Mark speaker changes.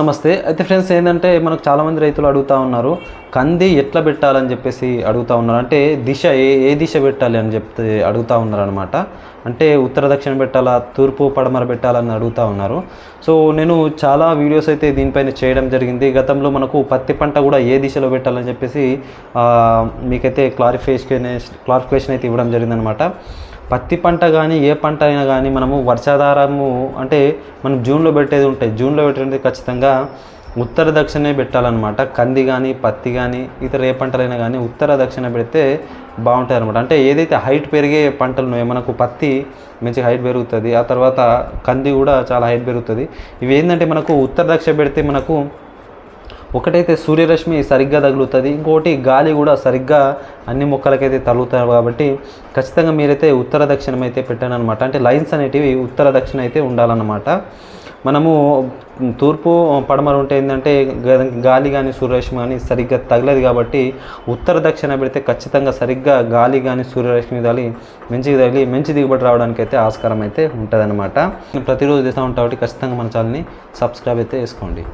Speaker 1: నమస్తే. అయితే ఫ్రెండ్స్ ఏంటంటే మనకు చాలామంది రైతులు అడుగుతూ ఉన్నారు. కంది ఎట్లా పెట్టాలని చెప్పేసి అడుగుతూ ఉన్నారు. అంటే దిశ ఏ ఏ దిశ పెట్టాలి అని చెప్తే అడుగుతూ ఉన్నారనమాట అంటే ఉత్తర దక్షిణ పెట్టాలా తూర్పు పడమర పెట్టాలని అడుగుతూ ఉన్నారు. సో నేను చాలా వీడియోస్ అయితే దీనిపైన చేయడం జరిగింది. గతంలో మనకు పత్తి పంట కూడా ఏ దిశలో పెట్టాలని చెప్పేసి మీకైతే క్లారిఫికేషన్ క్లారిఫికేషన్ అయితే ఇవ్వడం జరిగిందనమాట పత్తి పంట కానీ ఏ పంట అయినా కానీ మనము వర్షాధారము అంటే మనం జూన్లో పెట్టేది ఉంటాయి. జూన్లో పెట్టేది ఖచ్చితంగా ఉత్తర దక్షిణే పెట్టాలన్నమాట. కంది కానీ పత్తి కానీ ఇతర ఏ పంటలైనా కానీ ఉత్తర దక్షిణ పెడితే బాగుంటాయి అనమాట అంటే ఏదైతే హైట్ పెరిగే పంటలు మనకు పత్తి మంచి హైట్ పెరుగుతుంది ఆ తర్వాత కంది కూడా చాలా హైట్ పెరుగుతుంది. ఇవి ఏంటంటే మనకు ఉత్తర దక్షిణ పెడితే మనకు ఒకటైతే సూర్యరశ్మి సరిగ్గా తగులుతుంది ఇంకోటి గాలి కూడా సరిగ్గా అన్ని మొక్కలకైతే తగులుతారు కాబట్టి ఖచ్చితంగా మీరైతే ఉత్తర దక్షిణం అయితే పెట్టాను అనమాట అంటే లైన్స్ అనేటివి ఉత్తర దక్షిణ అయితే ఉండాలన్నమాట. మనము తూర్పు పడమర ఉంటే ఏంటంటే గాలి కానీ సూర్యరశ్మి కానీ సరిగ్గా తగలదు కాబట్టి ఉత్తర దక్షిణ పెడితే ఖచ్చితంగా సరిగ్గా గాలి కానీ సూర్యరశ్మి తగిలి మంచిగా తగిలి మంచి దిగుబడి రావడానికి అయితే ఆస్కారం అయితే ఉంటుందన్నమాట. ప్రతిరోజు చేస్తూ ఉంటాం కాబట్టి ఖచ్చితంగా మన ఛానల్ని సబ్స్క్రైబ్ అయితే చేసుకోండి.